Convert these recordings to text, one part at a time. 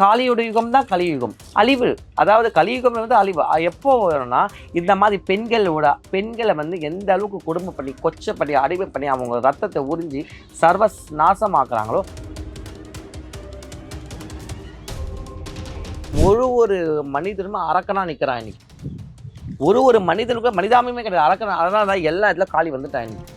காலியோட யுகம் தான் கலியுகம். அழிவு. அதாவது கலியுகம் வந்து அழிவு. எப்போ வரும்னா இந்த மாதிரி பெண்களோட பெண்களை வந்து எந்த அளவுக்கு குடும்பம் பண்ணி கொச்சை பண்ணி அடிமை பண்ணி அவங்க ரத்தத்தை உறிஞ்சி சர்வ நாசமாக்குறாங்களோ ஒரு ஒரு மனிதனும் அரக்கனா நிற்கிறான் இன்னைக்கு. ஒரு ஒரு மனிதனுக்கும் மனிதாமையுமே கிடையாது அரக்கனா அதனால தான் எல்லா இடத்துல காலி வந்துட்டான் இன்னைக்கு.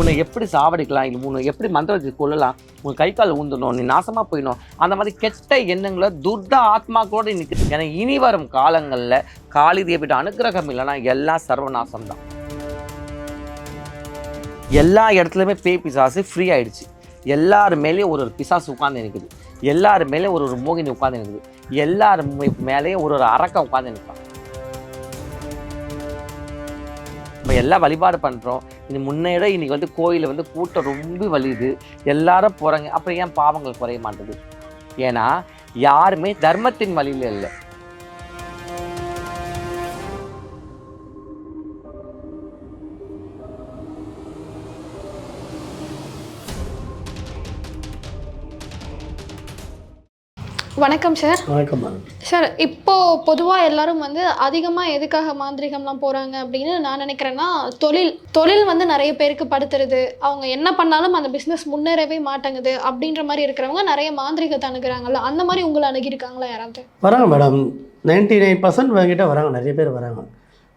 உன்னை எப்படி சாவடிக்கலாம்? இல்லை உன்னை எப்படி மந்திரத்தை கொள்ளலாம் உன் கை கால் ஊந்தணும் நீ நாசமாக போயிடணும். அந்த மாதிரி கெட்ட எண்ணங்களை துர்த ஆத்மாக்களோடு இன்னைக்கு ஏன்னா இனி வரும் காலங்களில் காளி தேவிட்ட அனுக்கிரகம் இல்லைன்னா எல்லாம் சர்வநாசம் தான் எல்லா இடத்துலையுமே பேய் பிசாசு ஃப்ரீ ஆயிடுச்சு. எல்லார் மேலேயும் ஒரு ஒரு பிசாசு உட்காந்து இருக்குது எல்லார் மேலேயும் ஒரு ஒரு மோகினி உட்காந்து இருக்குது எல்லார் மேலேயும் ஒரு ஒரு அரக்கம் உட்காந்து நிற்பான் நம்ம எல்லாம் வழிபாடு பண்ணுறோம் இது முன்னேற இன்றைக்கி வந்து கோயிலில் வந்து கூட்டம் ரொம்ப வலியுது. எல்லாரும் போகிறாங்க அப்புறம் ஏன் பாவங்கள் குறைய மாட்டேது ஏன்னா யாருமே தர்மத்தின் வழியில் இல்லை. வணக்கம் சார் வணக்கம் சார் இப்போ பொதுவாக எல்லாரும் வந்து அதிகமாக எதுக்காக மாந்திரிகம்லாம் போகிறாங்க அப்படின்னு நான் நினைக்கிறேன்னா தொழில் தொழில் வந்து நிறைய பேருக்கு படுத்துறது அவங்க என்ன பண்ணாலும் அந்த பிஸ்னஸ் முன்னேறவே மாட்டேங்குது அப்படின்ற மாதிரி இருக்கிறவங்க நிறைய மாந்திரிகத்தை அணுகுறாங்கல்ல அந்த மாதிரி உங்களை அணுகியிருக்காங்களா யாராவது? வராங்க மேடம் நைன்டி நைன் பர்சன்ட் என்கிட்ட வராங்க நிறைய பேர் வராங்க.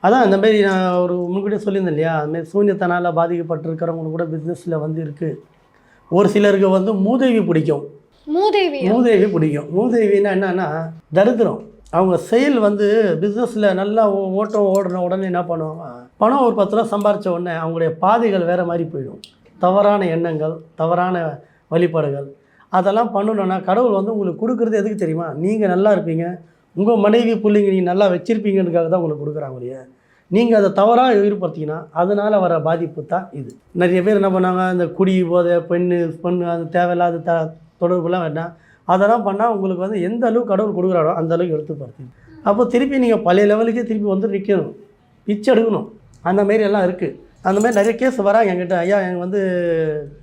அதான் இந்த மாதிரி நான் ஒரு முன்கூட்டியே சொல்லியிருந்தேன் இல்லையா? அதுமாதிரி சூன்யத்தனால் பாதிக்கப்பட்டிருக்கிறவங்க கூட பிஸ்னஸில் வந்து இருக்குது ஒரு சிலருக்கு வந்து மூதேவி பிடிக்கும். மூதேவி மூதேவி பிடிக்கும். மூதேவின்னா என்னன்னா தரித்திரம். அவங்க செயல் வந்து பிஸ்னஸில் நல்லா ஓட்டம் ஓடுன உடனே என்ன பண்ணுவாங்க? பணம் ஒரு பத்து ரூபா சம்பாரித்த உடனே அவங்களுடைய பாதைகள் வேறு மாதிரி போயிடும். தவறான எண்ணங்கள் தவறான வழிபாடுகள். அதெல்லாம் பண்ணணுன்னா கடவுள் வந்து உங்களுக்கு கொடுக்குறது எதுக்கு தெரியுமா? நீங்கள் நல்லா இருப்பீங்க. உங்கள் மனைவி பிள்ளைங்க நீங்கள் நல்லா வச்சுருப்பீங்கன்றதுக்காக தான் உங்களுக்கு கொடுக்குறாங்க இல்லையா நீங்கள் அதை தவறாக எதிர்பார்த்தீங்கன்னா அதனால் வர பாதிப்பு தான் இது. நிறைய பேர் என்ன பண்ணாங்க இந்த குடி போதை பெண்ணு பெண்ணு அது தேவையில்லாத த தொடர்புலாம் வேண்டாம் அதெல்லாம் பண்ணால் உங்களுக்கு வந்து எந்த அளவுக்கு கடவுள் கொடுக்குறாரோ அந்த அளவுக்கு எடுத்து பார்த்து அப்போ திருப்பி நீங்கள் பழைய லெவலுக்கே திருப்பி வந்து நிற்கணும் பிச்சை எடுக்கணும். அந்த மாரி எல்லாம் இருக்குது அந்த மாதிரி நிறைய கேஸ் வராங்க என்கிட்ட. ஐயா எனக்கு வந்து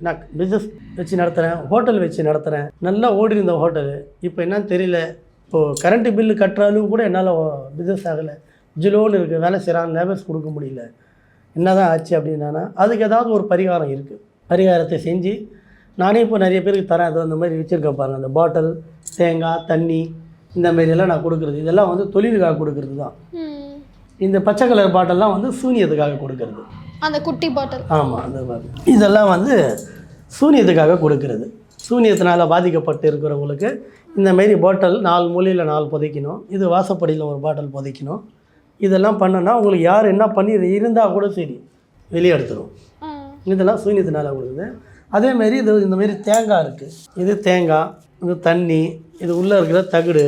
நான் பிஸ்னஸ் வச்சு நடத்துகிறேன் ஹோட்டல் வச்சு நடத்துகிறேன் நல்லா ஓடி இருந்த ஹோட்டலு இப்போ என்னன்னு தெரியல. இப்போது கரண்ட்டு பில்லு கட்டுற அளவு கூட என்னால் பிஸ்னஸ் ஆகலை. ஜிலோன்னு இருக்குது வேலை செய்கிறான் லேபர்ஸ் கொடுக்க முடியல. என்ன தான் ஆச்சு அப்படின்னா அதுக்கு ஏதாவது ஒரு பரிகாரம் இருக்குது பரிகாரத்தை செஞ்சு நானே இப்போ நிறைய பேருக்கு தரேன். அது அந்த மாதிரி வச்சுருக்கேன் பாருங்கள் அந்த பாட்டில் தேங்காய் தண்ணி இந்த மாதிரியெல்லாம் நான் கொடுக்குறது. இதெல்லாம் வந்து தொழிலுக்காக கொடுக்குறது தான். இந்த பச்சை கலர் பாட்டில்லாம் வந்து சூனியத்துக்காக கொடுக்கறது. அந்த குட்டி பாட்டில் ஆமாம் அந்த இதெல்லாம் வந்து சூனியத்துக்காக கொடுக்கறது. சூனியத்தினால் பாதிக்கப்பட்டு இருக்கிறவங்களுக்கு இந்த மாரி பாட்டில் நாலு மூலையில் நாலு புதைக்கணும். இது வாசப்படியில் ஒரு பாட்டில் புதைக்கணும். இதெல்லாம் பண்ணோன்னா உங்களுக்கு யார் என்ன பண்ணி இருந்தால் கூட சரி வெளியே எடுத்துரும். இதெல்லாம் சூன்யத்தினால கொடுக்குது. அதேமாரி இது இந்த மாதிரி தேங்காய் இருக்குது இது தேங்காய் இது தண்ணி இது உள்ளே இருக்கிற தகுடு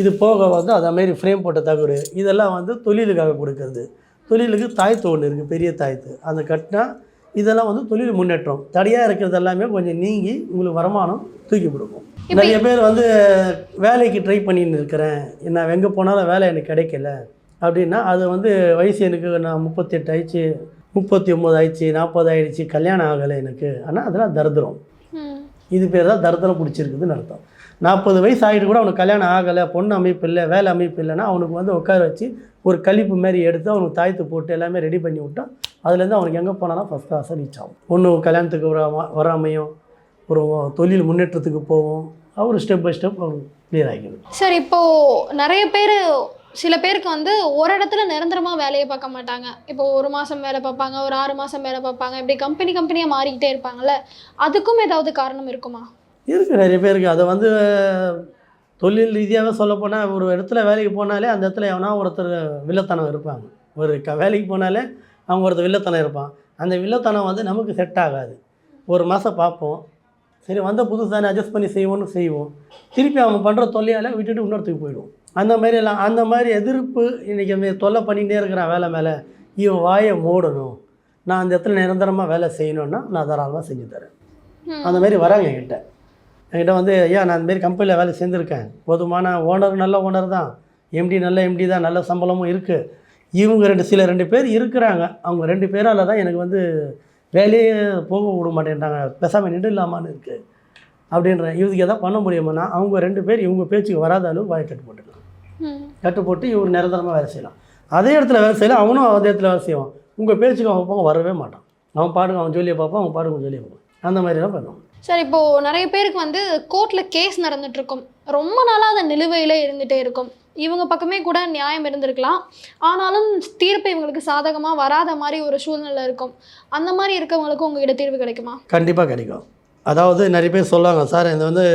இது போக வந்து அதே மாதிரி ஃப்ரேம் போட்ட தகுடு இதெல்லாம் வந்து தொழிலுக்காக கொடுக்கறது. தொழிலுக்கு தாய்த்து ஒன்று இருக்குது பெரிய தாய்த்து. அந்த கட்டினா இதெல்லாம் வந்து தொழில் முன்னேற்றம். தடையாக இருக்கிறது எல்லாமே கொஞ்சம் நீங்கி உங்களுக்கு வருமானம் தூக்கி கொடுக்கும். நிறைய பேர் வந்து வேலைக்கு ட்ரை பண்ணின்னு இருக்கிறேன். நான் எங்கே போனாலும் வேலை எனக்கு கிடைக்கல. அப்படின்னா அது வந்து வயசு எனக்கு நான் முப்பத்தெட்டு ஆயிடுச்சு. முப்பத்தி ஒம்பது ஆயிடுச்சு நாற்பது ஆயிடுச்சு கல்யாணம் ஆகலை எனக்கு. ஆனால் அதெல்லாம் தரித்திரம். இது பேர் தான் தரித்திரம் பிடிச்சிருக்குதுன்னு அர்த்தம். நாற்பது வயசு ஆகிட்டு கூட அவனுக்கு கல்யாணம் ஆகலை பொண்ணு அமைப்பு இல்லை வேலை அமைப்பு இல்லைன்னா அவனுக்கு வந்து உட்கார வச்சு ஒரு கழிப்பு மாதிரி எடுத்து அவனுக்கு தாய்த்து போட்டு எல்லாமே ரெடி பண்ணி விட்டா அதுலேருந்து அவனுக்கு எங்கே போனாலும் ஃபஸ்ட் கிளாஸாக ரீச் ஆகும். பொண்ணு கல்யாணத்துக்கு வர வராமையும் ஒரு தொழில் முன்னேற்றத்துக்கு போவோம் அவர் ஸ்டெப் பை ஸ்டெப் அவனுக்கு கிளியர் ஆகிடும் சார் இப்போ நிறைய பேர் சில பேருக்கு வந்து ஒரு இடத்துல நிரந்தரமாக வேலையை பார்க்க மாட்டாங்க. இப்போ ஒரு மாதம் வேலை பார்ப்பாங்க ஒரு ஆறு மாதம் வேலை பார்ப்பாங்க இப்படி கம்பெனி கம்பெனியாக மாறிக்கிட்டே இருப்பாங்கல்ல. அதுக்கும் ஏதாவது காரணம் இருக்குமா? இருக்குது நிறைய பேருக்கு. அதை வந்து தொழில் ரீதியாகவே சொல்லப்போனால் ஒரு இடத்துல வேலைக்கு போனாலே அந்த இடத்துல எவனா ஒருத்தர் வில்லத்தனம் இருப்பாங்க. ஒரு க வேலைக்கு போனாலே அவங்க ஒருத்தர் வில்லத்தனம் இருப்பான். அந்த வில்லத்தனம் வந்து நமக்கு செட் ஆகாது. ஒரு மாதம் பார்ப்போம். சரி வந்த புதுசு தானே அட்ஜஸ்ட் பண்ணி செய்வோம்னு செய்வோம். திருப்பி அவங்க பண்ணுற தொல்லையால் விட்டுட்டு இன்னொருத்துக்கு போயிடுவோம். அந்த மாதிரி எல்லாம் அந்த மாதிரி எதிர்ப்பு இன்றைக்கி தொல்லை பண்ணிகிட்டே இருக்கிறான் வேலை மேலே இவன் வாயை மூடணும். நான் அந்த இடத்துல நிரந்தரமாக வேலை செய்யணுன்னா நான் தாராளமாக செஞ்சு தரேன். அந்த மாதிரி வராங்க என்கிட்ட. என்கிட்ட வந்து ஐயா நான் இந்த மாதிரி கம்பெனியில் வேலை சேர்ந்துருக்கேன். போதுமான ஓனர் நல்ல ஓனர் தான். எம்டி நல்ல எம்டி தான். நல்ல சம்பளமும் இருக்குது இவங்க ரெண்டு சில ரெண்டு பேர் இருக்கிறாங்க. அவங்க ரெண்டு பேரால் தான் எனக்கு வந்து வேலையே போக விட மாட்டேன்றாங்க. பேசாமல் நின்று இல்லாமான்னு இருக்குது அப்படின்ற இதுக்கு எதாவது பண்ண முடியுமானா அவங்க ரெண்டு பேர் இவங்க பேச்சுக்கு வராத அளவுக்கு வாயை கட்டு போட்டுக்கலாம். கட்டு போட்டு இவர் நிரந்தரமாக வேலை செய்யலாம். அதே இடத்துல வேலை செய்யலாம் அவனும் அதே இடத்துல வேலை செய்வான். உங்கள் பேச்சுக்கு அவன் பக்கம் வரவே மாட்டான். அவன் பாடுங்க அவன் ஜொல்லியை பார்ப்பான் அவன் பாடுங்க ஜொல்லியை பார்ப்பான். அந்த மாதிரிலாம் பண்ணுவான். சார் இப்போ நிறைய பேருக்கு வந்து கோர்ட்ல கேஸ் நடந்துட்டு இருக்கும். ரொம்ப நாளா அந்த நிலுவையில இருந்துட்டே இருக்கும். இவங்க பக்கமே கூட நியாயம் இருந்திருக்கலாம். ஆனாலும் தீர்ப்பு இவங்களுக்கு சாதகமா வராத மாதிரி ஒரு சூழ்நிலை இருக்கும். அந்த மாதிரி இருக்கவங்களுக்கு உங்ககிட்ட தீர்வு கிடைக்குமா? கண்டிப்பாக கிடைக்கும். அதாவது நிறைய பேர் சொல்லுவாங்க சார் இது வந்து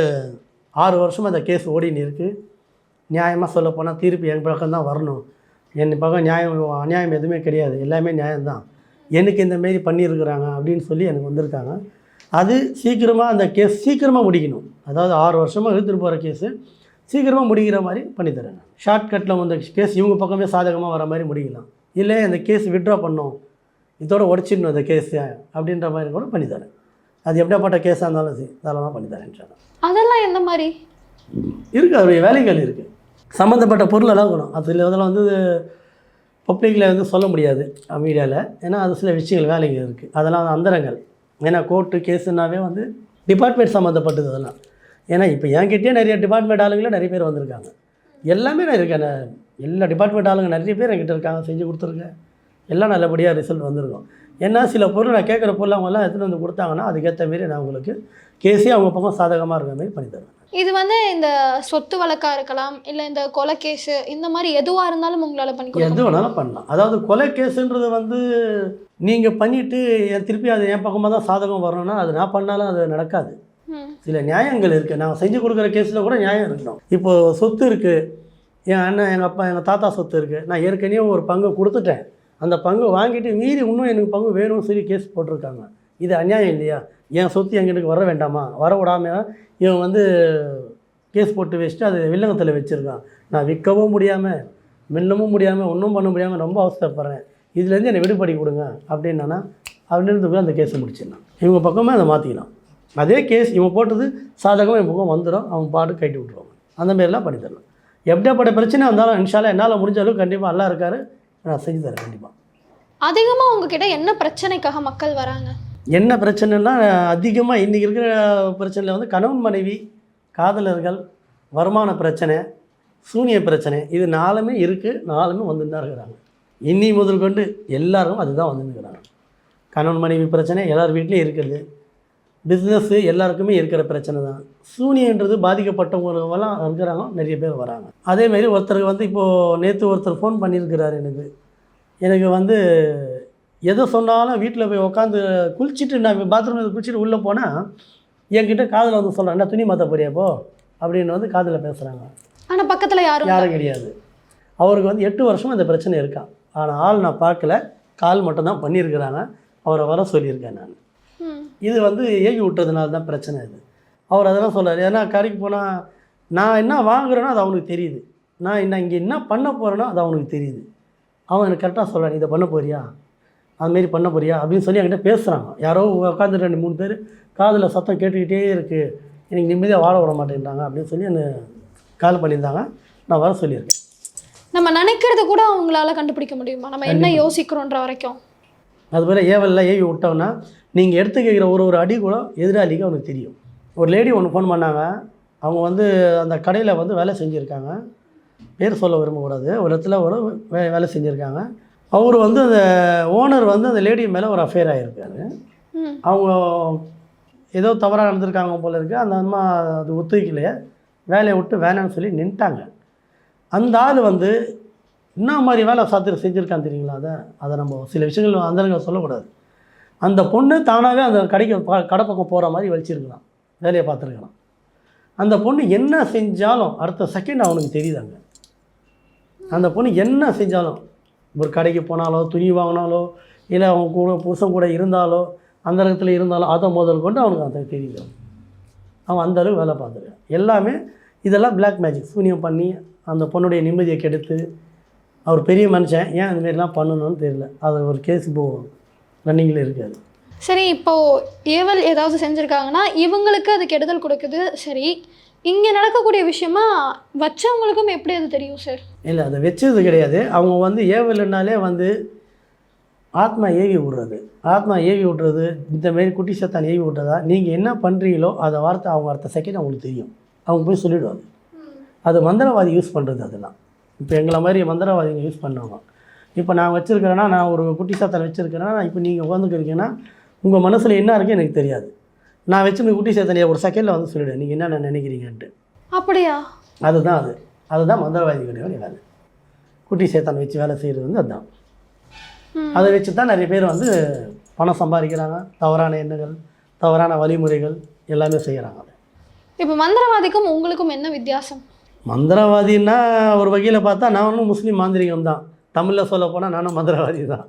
ஆறு வருஷமாக இந்த கேஸ் ஓடின்னு இருக்குது நியாயமாக சொல்ல போனால் தீர்ப்பு என் பக்கம் தான் வரணும். என் பக்கம் நியாயம் அநியாயம் எதுவுமே கிடையாது. எல்லாமே நியாயம்தான். எனக்கு இந்த மாரி பண்ணியிருக்கிறாங்க அப்படின்னு சொல்லி எனக்கு வந்திருக்காங்க. அது சீக்கிரமாக அந்த கேஸ் சீக்கிரமாக முடிக்கணும். அதாவது ஆறு வருஷமாக இழுத்துட்டு போகிற கேஸு சீக்கிரமாக முடிக்கிற மாதிரி பண்ணித்தரேன் ஷார்ட்கட்டில் வந்த கேஸ் இவங்க பக்கமே சாதகமாக வர மாதிரி முடிக்கலாம். இல்லை அந்த கேஸ் விட்ரா பண்ணோம் இதோட உடச்சிடணும் அந்த கேஸை அப்படின்ற மாதிரி கூட பண்ணித்தரேன் அது எப்படியாப்பட்ட கேஸாக இருந்தாலும் சரி அதெல்லாம் பண்ணித்தரேன் அதெல்லாம் எந்த மாதிரி? இருக்குது அவருடைய வேலைகள் இருக்குது சம்மந்தப்பட்ட பொருளெல்லாம் இருக்கணும் அதில் இதெல்லாம் வந்து பப்ளிக்கில் வந்து சொல்ல முடியாது மீடியாவில் ஏன்னா அது சில விஷயங்கள் வேலைகள் இருக்குது அதெல்லாம் அந்தரங்கள். ஏன்னா கோர்ட்டு கேஸுனாவே வந்து டிபார்ட்மெண்ட் சம்மந்தப்பட்டது அதெல்லாம். ஏன்னா இப்போ என்கிட்டயே நிறைய டிபார்ட்மெண்ட் ஆளுங்களே நிறைய பேர் வந்திருக்காங்க. எல்லாமே நான் இருக்கேன். எல்லா டிபார்ட்மெண்ட் ஆளுங்க நிறைய பேர் என்கிட்ட இருக்காங்க செஞ்சு கொடுத்துருக்கேன். எல்லாம் நல்லபடியாக ரிசல்ட் வந்திருக்கும். ஏன்னா சில பொருள் நான் கேட்குற பொருள் அவங்கெல்லாம் எடுத்துகிட்டு வந்து கொடுத்தாங்கன்னா அதுக்கேற்ற மாரி நான் உங்களுக்கு கேஸே அவங்க பக்கம் சாதகமாக இருக்கிற மாதிரி பண்ணி தருவேன். இது வந்து இந்த சொத்து வழக்கா இருக்கலாம் இல்ல இந்த கொலை கேஸ் இந்த மாதிரி எதுவா இருந்தாலும் உங்களால பண்ணி எது வேணாலும் பண்ணலாம். அதாவது கொலை கேஸுன்றது வந்து நீங்கள் பண்ணிவிட்டு என் திருப்பி அது என் பக்கமாக தான் சாதகம் வரணும்னா அது நான் பண்ணாலும் அது நடக்காது. சில நியாயங்கள் இருக்குது நான் செஞ்சு கொடுக்குற கேஸில் கூட நியாயம் இருக்கணும். இப்போது சொத்து இருக்குது என் அண்ணன் எங்கள் அப்பா எங்கள் தாத்தா சொத்து இருக்குது நான் ஏற்கனவே ஒரு பங்கு கொடுத்துட்டேன். அந்த பங்கு வாங்கிட்டு மீறி இன்னும் எனக்கு பங்கு வேணும்னு சொல்லி கேஸ் போட்டிருக்காங்க. இது அநியாயம் இல்லையா? என் சொத்து எங்கிட்ட வர வேண்டாமா? வர விடாமல் இவன் வந்து கேஸ் போட்டு வச்சுட்டு அது வில்லங்கத்தில் வச்சுருக்கான். நான் விற்கவும் முடியாமல் மில்லவும் முடியாமல் ஒன்றும் பண்ண முடியாமல் ரொம்ப அவசரப்படுறேன் இதுலேருந்து என்னை விடுபடி கொடுங்க அப்படின்னா அப்படின்னு போய் அந்த கேஸை முடிச்சிடலாம். இவங்க பக்கமே அதை மாற்றிக்கலாம் அதே கேஸ் இவன் போட்டது சாதகமாக என் பக்கம் வந்துடும் அவன் பாட்டு கட்டி விட்ருவாங்க அந்த மாரிலாம் பண்ணித்தரலாம். எப்படியாப்பட்ட பிரச்சனை வந்தாலும் இன்ஷால என்னால் முடிஞ்ச அளவுக்கு கண்டிப்பாக நல்லா இருக்காரு நான் செஞ்சு தரேன் கண்டிப்பாக அதிகமாக உங்ககிட்ட என்ன பிரச்சனைக்காக மக்கள் வராங்க? என்ன பிரச்சனைனா அதிகமாக இன்றைக்கி இருக்கிற பிரச்சனையில் வந்து கணவன் மனைவி காதலர்கள் வருமான பிரச்சனை சூனிய பிரச்சனை இது நாலுமே இருக்குது நாலுமே வந்துன்னு தான் இருக்கிறாங்க. இன்னி முதல் கொண்டு எல்லாரும் அதுதான் வந்துன்னு இருக்கிறாங்க கணவன் மனைவி பிரச்சனை எல்லார் வீட்லேயும் இருக்கிறது. பிஸ்னஸ்ஸு எல்லாருக்குமே இருக்கிற பிரச்சனை தான். சூனியன்றது பாதிக்கப்பட்டவங்களாம் இருக்கிறாங்க நிறைய பேர் வராங்க. அதேமாரி ஒருத்தருக்கு வந்து இப்போது நேற்று ஒருத்தர் ஃபோன் பண்ணியிருக்கிறார் எனக்கு. எனக்கு வந்து எதை சொன்னாலும் வீட்டில் போய் உட்காந்து குளிச்சுட்டு நான் பாத்ரூமில் குளிச்சுட்டு உள்ளே போனால் என்கிட்ட காதில் வந்து சொல்கிறேன் என்ன துணி மாற்ற போறியா போ அப்படின்னு வந்து காதில் பேசுகிறாங்க ஆனா பக்கத்துல யாரும். யாரும் கிடையாது. அவருக்கு வந்து எட்டு வருஷம் இந்த பிரச்சனை இருக்கான் ஆனால் ஆள் நான் பார்க்கல. கால் மட்டும்தான் பண்ணியிருக்கிறாங்க. அவரை வர சொல்லியிருக்கேன் நான். இது வந்து ஏகி விட்டதுனால தான் பிரச்சனை இது. அவர் அதெல்லாம் சொல்றாரு ஏன்னா கடைக்கு போனால் நான் என்ன வாங்குறேனோ அது அவனுக்கு தெரியுது. நான் என்ன இங்கே என்ன பண்ண போகிறேனோ அது அவனுக்கு தெரியுது. அவன் எனக்கு கரெக்டாக சொல்கிறான் இதை பண்ண போறியா? அதுமாரி பண்ண போறியா? அப்படின்னு சொல்லி என்கிட்ட பேசுகிறாங்க யாரோ உட்காந்து ரெண்டு மூணு பேர் காதில் சத்தம் கேட்டுக்கிட்டே இருக்குது எனக்கு நிம்மதியாக வாழ விட மாட்டேன்றாங்க அப்படின்னு சொல்லி என்ன கால் பண்ணியிருந்தாங்க. நான் வர சொல்லியிருக்கேன். நம்ம நினைக்கிறது கூட அவங்களால கண்டுபிடிக்க முடியுமா? நம்ம என்ன யோசிக்கிறோன்ற வரைக்கும். அதுபோல் ஏவலில் ஏவி விட்டோம்னா நீங்கள் எடுத்து கேட்குற ஒரு ஒரு அடி கூட எதிராளிக்கு அவனுக்கு தெரியும். ஒரு லேடி ஒன்று ஃபோன் பண்ணாங்க. அவங்க வந்து அந்த கடையில் வந்து வேலை செஞ்சுருக்காங்க. பேர் சொல்ல விரும்பக்கூடாது. ஒரு இடத்துல ஒரு வே வேலை செஞ்சுருக்காங்க. அவர் வந்து அந்த ஓனர் வந்து அந்த லேடி மேலே ஒரு அஃபேர் ஆகியிருக்காரு அவங்க ஏதோ தவறாக நடந்திருக்காங்க போல இருக்குது அந்த அம்மா அது ஒத்துக்கலையே. வேலையை விட்டு வேணாம்னு சொல்லி நின்ட்டாங்க. அந்த ஆள் வந்து என்ன மாதிரி வேலை சாத்திரம் செஞ்சுருக்கான்னு தெரியுங்களா? அதை அதை நம்ம சில விஷயங்கள் அந்த சொல்லக்கூடாது. அந்த பொண்ணு தானாகவே அந்த கடைக்கு கடை பக்கம் போகிற மாதிரி வலிச்சிருக்கலாம். வேலையை பார்த்துருக்கலாம். அந்த பொண்ணு என்ன செஞ்சாலும் அடுத்த செகண்ட் அவனுக்கு தெரியுதாங்க அந்த பொண்ணு என்ன செஞ்சாலும் ஒரு கடைக்கு போனாலோ துணி வாங்கினாலோ இல்லை அவங்க கூட புருஷன் கூட இருந்தாலோ அந்த இடத்துல இருந்தாலும் அதை முதல் கொண்டு அவனுக்கு அந்த தெரியும் அவன் அந்த அளவுக்கு வேலை பார்த்துருக்கான் எல்லாமே இதெல்லாம் பிளாக் மேஜிக் சூனியம் பண்ணி அந்த பொண்ணுடைய நிம்மதியை கெடுத்து அவர் பெரிய மனுஷன் ஏன் இந்த பண்ணணும்னு தெரியல. அது ஒரு கேஸ் போகும் ரன்னிங்கில் இருக்காது. சரி இப்போது ஏவல் ஏதாவது செஞ்சுருக்காங்கன்னா இவங்களுக்கு அது கெடுதல் கொடுக்குது. சரி இங்கே நடக்கக்கூடிய விஷயமா வச்சவங்களுக்கும் எப்படி அது தெரியும் சார் இல்லை அதை வச்சது கிடையாது. அவங்க வந்து ஏவலைன்னாலே வந்து ஆத்மா ஏவி விடுறது. ஆத்மா ஏவி விட்றது இந்தமாரி குட்டி சத்தான் ஏவி விட்றதா? நீங்கள் என்ன பண்ணுறீங்களோ அதை வார்த்தை அவங்க அடுத்த செகண்ட் அவங்களுக்கு தெரியும். அவங்க போய் சொல்லிவிடுவாங்க அது மந்திரவாதி யூஸ் பண்ணுறது அதெல்லாம். இப்போ எங்களை மாதிரி மந்திரவாதிங்க யூஸ் பண்ணுவாங்க இப்போ நான் வச்சுருக்கிறேன்னா நான் ஒரு குட்டி சாத்தனை வச்சுருக்கிறேன்னா இப்போ நீங்கள் உட்காந்துக்கிறீங்கன்னா உங்கள் மனசில் என்ன இருக்குது எனக்கு தெரியாது. நான் வச்சுருந்த குட்டி சாத்தனையை ஒரு செகண்டில் வந்து சொல்லிவிடுவேன் நீங்கள் என்ன நினைக்கிறீங்கன்ட்டு. அப்படியா? அதுதான் அது. அதுதான் மந்திரவாதிகளுடைய வேலை குட்டி சேத்தான் வச்சு வேலை செய்கிறது வந்து அதுதான். அதை வச்சு தான் நிறைய பேர் வந்து பணம் சம்பாதிக்கிறாங்க. தவறான எண்ணங்கள் தவறான வழிமுறைகள் எல்லாமே செய்கிறாங்க இப்போ மந்திரவாதிக்கும் உங்களுக்கும் என்ன வித்தியாசம்? மந்திரவாதின்னா ஒரு வகையில் பார்த்தா நானும் முஸ்லீம் மாந்திரிகம் தான். தமிழில் சொல்ல போனால் நானும் மந்திரவாதி தான்.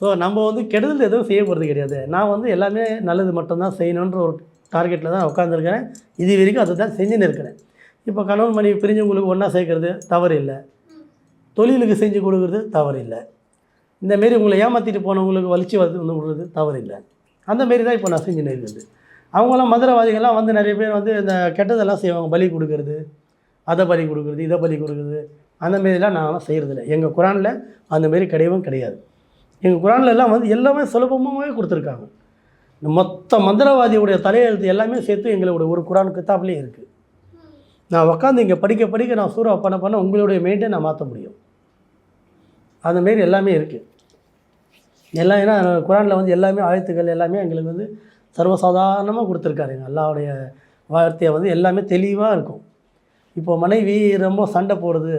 ஸோ நம்ம வந்து கெடுதல் எதுவும் செய்ய போகிறது கிடையாது. நான் வந்து எல்லாமே நல்லது மட்டும்தான் செய்யணுன்ற ஒரு டார்கெட்டில் தான் உட்காந்துருக்கிறேன் இது வரைக்கும் அதை தான் செஞ்சுன்னு இருக்கிறேன். இப்போ கணவன் மனைவி பிரிஞ்சவங்களுக்கு ஒன்றா சேர்க்கறது தவறு இல்லை. தொழிலுக்கு செஞ்சு கொடுக்குறது தவறு இல்லை. இந்தமாரி உங்களை ஏமாற்றிட்டு போனவங்களுக்கு வலிச்சு வந்து வந்து விடுறது தவறு இல்லை. அந்த மாரி தான் இப்போ நான் செஞ்சுன்னு இருக்கிறது அவங்களாம் மதுரவாதிகள்லாம் வந்து நிறைய பேர் வந்து இந்த கெட்டதெல்லாம் செய்வாங்க. பலி கொடுக்கறது அதை பலி கொடுக்குறது இதை பலி கொடுக்குறது. அந்த மாரிலாம் நான்லாம் செய்கிறதில்ல எங்கள் குரானில் அந்த மாரி கிடையவும் கிடையாது. எங்கள் குரானில் எல்லாம் வந்து எல்லாமே சுலபமாகவே கொடுத்துருக்காங்க. இந்த மொத்த மந்திரவாதியுடைய தலையெழுத்து எல்லாமே சேர்த்து எங்களோட ஒரு குரான் கித்தாப்லேயே இருக்குது நான் உட்காந்து இங்கே படிக்க படிக்க நான் சூறா பண்ண பண்ண உங்களுடைய மெயின்டை நான் மாற்ற முடியும். அந்தமாரி எல்லாமே இருக்குது எல்லாம் ஏன்னா குரானில் வந்து எல்லாமே ஆயத்துக்கள் எல்லாமே எங்களுக்கு வந்து சர்வசாதாரணமாக கொடுத்துருக்காரு. எங்கள் அல்லாவுடைய வார்த்தையை வந்து எல்லாமே தெளிவாக இருக்கும். இப்போ மனைவி ரொம்ப சண்டை போடுது.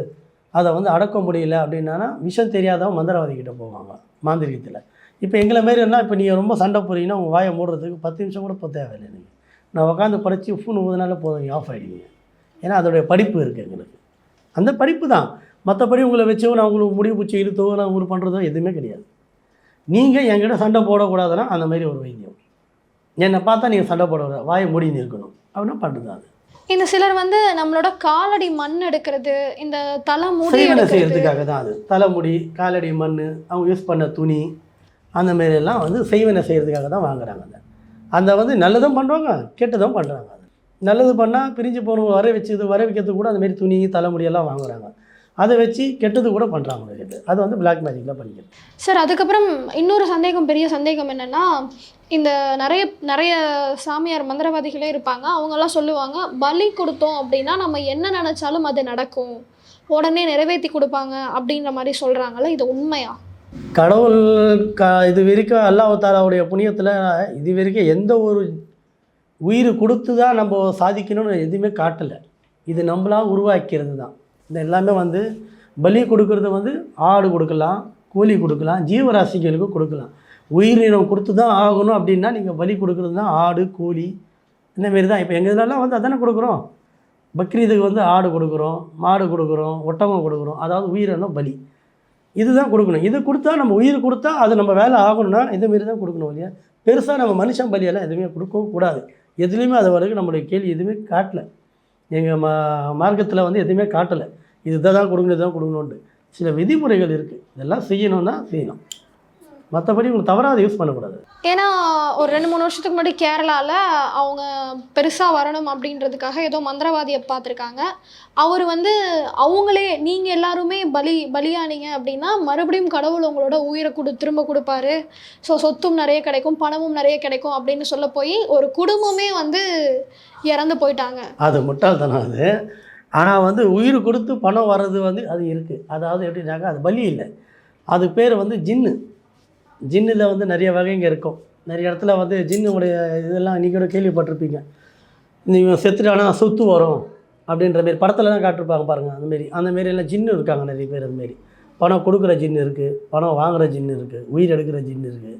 அதை வந்து அடக்க முடியல அப்படின்னா விஷம் தெரியாதவன் மந்திரவாதி கிட்ட போவாங்க மாந்திரிகத்தில். இப்போ எங்களை மாரி என்ன இப்போ நீங்கள் ரொம்ப சண்டை போகிறீங்கன்னா உங்கள் வாயை மூடுறதுக்கு பத்து நிமிஷம் கூட இப்போ தேவையில்லை நீங்கள் நான் உட்காந்து படித்து ஃபோன் ஊதுனால போதும் ஆஃப் ஆகிடுவீங்க ஏன்னா அதோடைய படிப்பு இருக்குது எங்களுக்கு. அந்த படிப்பு தான். மற்றபடி உங்களை வச்சோ நான் உங்களுக்கு முடிவு பிடிச்சி இழுத்தோ நான் உங்களுக்கு பண்ணுறதோ எதுவுமே கிடையாது. நீங்கள் என்கிட்ட சண்டை போடக்கூடாதுன்னா அந்த மாதிரி ஒரு வைத்தியம். என்னை பார்த்தா நீங்கள் சண்டை போட வாயை மூடின்னு இருக்கணும் அப்படின்னா பண்ணுறது அது. இந்த சிலர் வந்து நம்மளோட காலடி மண் எடுக்கிறது இந்த தலை முடி செய்வனை எடுக்கிறது. செய்கிறதுக்காக தான் அது. தலைமுடி காலடி மண் அவங்க யூஸ் பண்ண துணி அந்த மாரி எல்லாம் வந்து செய்வனை செய்கிறதுக்காக தான் வாங்குறாங்க அந்த அந்த வந்து நல்லதும் பண்ணுவாங்க கெட்டதும் பண்ணுறாங்க அது. நல்லது பண்ணால் பிரிஞ்சு போகணும் வர வச்சது வர வைக்கிறதுக்கு கூட அந்த மாதிரி துணி தலைமுடியெல்லாம் வாங்குறாங்க. அதை வச்சு கெட்டது கூட பண்ணுறாங்க பேர் அது வந்து பிளாக் மேஜிக்கில் பண்ணிக்கிறது சார் அதுக்கப்புறம் இன்னொரு சந்தேகம் பெரிய சந்தேகம் என்னன்னா இந்த நிறைய நிறைய சாமியார் மந்திரவாதிகளே இருப்பாங்க. அவங்கெல்லாம் சொல்லுவாங்க பலி கொடுத்தோம் அப்படின்னா நம்ம என்ன நினைச்சாலும் அது நடக்கும். உடனே நிறைவேற்றி கொடுப்பாங்க அப்படின்ற மாதிரி சொல்றாங்கல்ல இது உண்மையா? கடவுள் க இது வரைக்கும் அல்லாஹ் தாலாவுடைய புண்ணியத்தில் இது வரைக்கும் எந்த ஒரு உயிர் கொடுத்து தான் நம்ம சாதிக்கணும்னு எதுவுமே காட்டலை. இது நம்மளா உருவாக்கிறது தான் இது எல்லாமே வந்து பலி கொடுக்கறது வந்து ஆடு கொடுக்கலாம் கோழி கொடுக்கலாம் ஜீவராசிகளுக்கு கொடுக்கலாம். உயிரினம் கொடுத்து தான் ஆகணும் அப்படின்னா நீங்கள் பலி கொடுக்குறது தான் ஆடு கோழி இந்தமாரி தான். இப்போ எங்கள் இதெல்லாம் வந்து அதானே கொடுக்குறோம்? பக்ரீதுக்கு வந்து ஆடு கொடுக்குறோம் மாடு கொடுக்குறோம் ஒட்டகம் கொடுக்குறோம். அதாவது உயிரினம் பலி. இதுதான் கொடுக்கணும். இது கொடுத்தா நம்ம உயிர் கொடுத்தா அது நம்ம வேலை ஆகணும்னா இதுமாரி மாரி தான் கொடுக்கணும் இல்லையா? பெருசாக நம்ம மனுஷன் பலியெல்லாம் எதுவுமே கொடுக்கவும் கூடாது. எதுலேயுமே அது வரைக்கும் நம்மளுடைய கேள்வி எதுவுமே காட்டலை. எங்கள் மா மார்க்கத்தில் வந்து எதுவுமே காட்டலை. இது இதை தான் கொடுக்கணும் இதை தான் கொடுக்கணுன்ட்டு சில விதிமுறைகள் இருக்குது இதெல்லாம் செய்யணும்னா செய்யணும். மற்றபடி உங்களுக்கு தவறாக அதை யூஸ் பண்ணக்கூடாது. ஏன்னா ஒரு ரெண்டு மூணு வருஷத்துக்கு முன்னாடி கேரளாவில் அவங்க பெருசாக வரணும் அப்படின்றதுக்காக ஏதோ மந்திரவாதியை பார்த்துருக்காங்க. அவர் வந்து அவங்களே நீங்கள் எல்லாருமே பலி பலியானீங்க அப்படின்னா மறுபடியும் கடவுள் உங்களோட உயிரை கொடு திரும்ப கொடுப்பாரு. ஸோ சொத்தும் நிறைய கிடைக்கும் பணமும் நிறைய கிடைக்கும் அப்படின்னு சொல்ல போய் ஒரு குடும்பமே வந்து இறந்து போயிட்டாங்க. அது முட்டாள்தனம் அது. ஆனால் வந்து உயிர் கொடுத்து பணம் வர்றது வந்து அது இருக்குது அதாவது எப்படின்னாக்கா அது பலி இல்லை. அது பேர் வந்து ஜின்னு. ஜின்னில் வந்து நிறைய வகைங்க இருக்கும். நிறைய இடத்துல வந்து ஜின்னுடைய இதெல்லாம் நீங்கள் கூட கேள்விப்பட்டிருப்பீங்க. நீங்கள் செத்துட்டானா சொத்து வரும் அப்படின்ற மாரி படத்துலலாம் காட்டிருப்பாங்க பாருங்கள் அந்தமாரி அந்தமாரி அந்த மாரி எல்லாம் ஜின்னு இருக்காங்க நிறைய பேர் அந்த மாரி. பணம் கொடுக்குற ஜின்னு இருக்குது பணம் வாங்குகிற ஜின்னு இருக்குது உயிர் எடுக்கிற ஜின்னு இருக்குது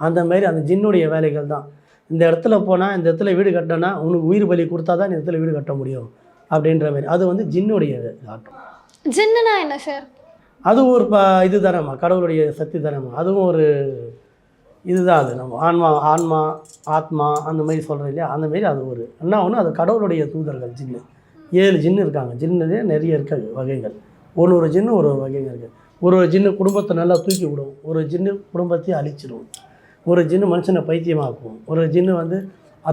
அந்த மாதிரி அந்த ஜின்னுடைய வேலைகள் தான். இந்த இடத்துல போனால் இந்த இடத்துல வீடு கட்டினா உனக்கு உயிர் பலி கொடுத்தா தான் இந்த இடத்துல வீடு கட்ட முடியும். அப்படின்ற மாதிரி. அது வந்து ஜின்னுடைய ஆட்டம். ஜின்னுனா என்ன சார் அது ஒரு ப இது தானேம்மா கடவுளுடைய சக்தி தானேம்மா அதுவும் ஒரு இதுதான் அது. நம்ம ஆன்மா ஆன்மா ஆத்மா அந்த மாதிரி சொல்கிறோம் இல்லையா? அந்த மாதிரி அது ஒரு என்ன ஒன்று அது கடவுளுடைய தூதர்கள் ஜின்னு. ஏழு ஜின்னு இருக்காங்க. ஜின்னுலேயே நிறைய இருக்காது வகைகள். ஒரு ஒரு ஜின்னு ஒரு ஒரு வகைங்க இருக்குது ஒரு ஒரு ஜின்னு குடும்பத்தை நல்லா தூக்கி விடும். ஒரு ஜின்னு குடும்பத்தையும் அழிச்சிடும். ஒரு ஜின்னு மனுஷனை பைத்தியமாக்கும். ஒரு ஜின்னு வந்து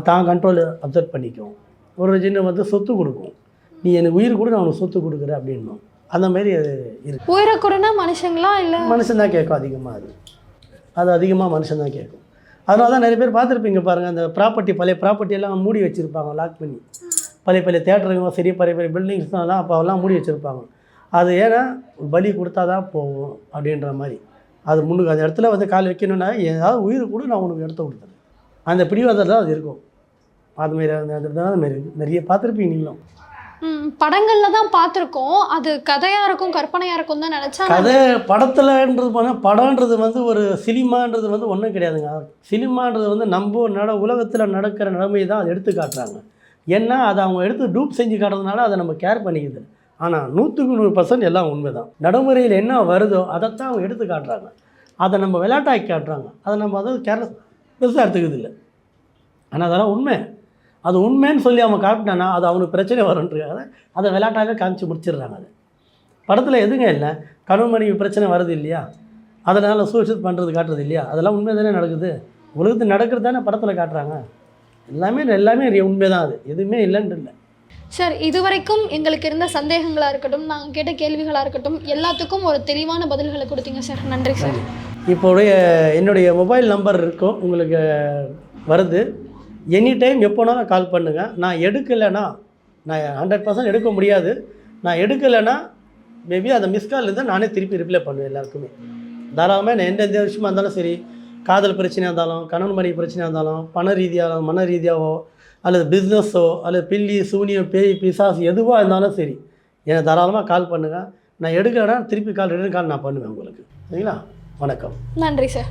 தான் கண்ட்ரோல் அப்சர்வ் பண்ணிக்கும். ஒரு ஜின்னு வந்து சொத்து கொடுக்கும். நீ எனக்கு உயிர் கூட நான் உனக்கு சொத்து கொடுக்குறேன் அப்படின்னும். அந்த மாதிரி அது இருக்கு. உயிரை கொடுனா மனுஷங்களா இல்லை? மனுஷன் தான் கேட்கும் அதிகமாக அது. அது அதிகமாக மனுஷன் தான் கேட்கும். அதனால தான் நிறைய பேர் பார்த்துருப்பீங்க பாருங்கள் அந்த ப்ராப்பர்ட்டி பழைய ப்ராப்பர்ட்டி எல்லாம் மூடி வச்சுருப்பாங்க லாக் பண்ணி. பழைய பழைய தேட்டருங்க சரி பழைய பழைய பில்டிங்ஸ் தான் அப்போ எல்லாம் மூடி வச்சுருப்பாங்க. அது ஏன்னா பலி கொடுத்தா தான் போகும் அப்படின்ற மாதிரி. அது முன்னுக்கு அந்த இடத்துல வந்து கால் வைக்கணும்னா ஏதாவது உயிர் கூட நான் உனக்கு இடத்த கொடுத்துறேன் அந்த பிடிவாதம் தான் அது இருக்கும். அது மாரி அந்த இருக்கு. நிறைய பார்த்துருப்பீங்க நீங்களும். படங்கள்ல தான் பார்த்துருக்கோம். அது கதையா இருக்கும் கற்பனையா இருக்கும் தான் நினைச்சா கதை படத்துலன்றது போனால் படம்ன்றது வந்து ஒரு சினிமான்றது வந்து ஒன்றும் கிடையாதுங்க. சினிமான்றது வந்து நம்ம நட உலகத்தில் நடக்கிற நிலைமை தான் அதை எடுத்து காட்டுறாங்க. ஏன்னா அதை அவங்க எடுத்து டூப் செஞ்சு காட்டுறதுனால அதை நம்ம கேர் பண்ணிக்குது. ஆனால் நூற்றுக்கு நூறு பர்சன்ட் எல்லாம் உண்மை தான் நடைமுறையில் என்ன வருதோ அதைத்தான் அவங்க எடுத்து காட்டுறாங்க. அதை நம்ம விளையாட்டாக்கி காட்டுறாங்க. அதை நம்ம அதை கேர்லெஸ் பெருசாக எடுத்துக்கிறது இல்லை. ஆனால் அதெல்லாம் உண்மை. அது உண்மைன்னு சொல்லி அவன் காட்டினானா அது அவனுக்கு பிரச்சனை வரும்ன்றதுக்காக அதை விளையாட்டாகவே காமிச்சு முடிச்சிடுறாங்க அது. படத்தில் எதுங்க இல்லை? கணவன் மனைவி பிரச்சனை வருது இல்லையா? அதனால் சூசைட் பண்ணுறது காட்டுறது இல்லையா? அதெல்லாம் உண்மை தானே நடக்குது? உலகத்தில் நடக்கிறது தானே படத்தில் காட்டுறாங்க. எல்லாமே எல்லாமே உண்மை தான் அது. எதுவுமே இல்லைன்ட்டு இல்லை. சார் இதுவரைக்கும் எங்களுக்கு இருந்த சந்தேகங்களா இருக்கட்டும் நாங்கள் கேட்ட கேள்விகளா இருக்கட்டும் எல்லாத்துக்கும் ஒரு தெளிவான பதில்களை கொடுத்தீங்க சார். நன்றி சார். இப்போடைய என்னுடைய மொபைல் நம்பர் இருக்கும். உங்களுக்கு வருது. எனி டைம் எப்போனாலும் கால் பண்ணுங்கள் நான் எடுக்கலைன்னா நான் ஹண்ட்ரட் பர்சன்ட் எடுக்க முடியாது. நான் எடுக்கலைன்னா மேபி அந்த மிஸ்கால் இருந்தால் நானே திருப்பி ரிப்ளை பண்ணுவேன் எல்லாருக்குமே. தாராளமாக நான் எந்த எந்த விஷயமா இருந்தாலும் சரி காதல் பிரச்சனையாக இருந்தாலும் கணவன் மனைவி பிரச்சனையாக இருந்தாலும் பண ரீதியாக மன ரீதியாகவோ அல்லது பிஸ்னஸோ அல்லது பில்லி சூனியம் பேய் பிசாஸ் எதுவாக இருந்தாலும் சரி எனக்கு தாராளமாக கால் பண்ணுங்கள் நான் எடுக்கலைன்னா திருப்பி கால் ரிட்டர்ன் கால் நான் பண்ணுவேன் உங்களுக்கு. சரிங்களா? வணக்கம். நன்றி சார்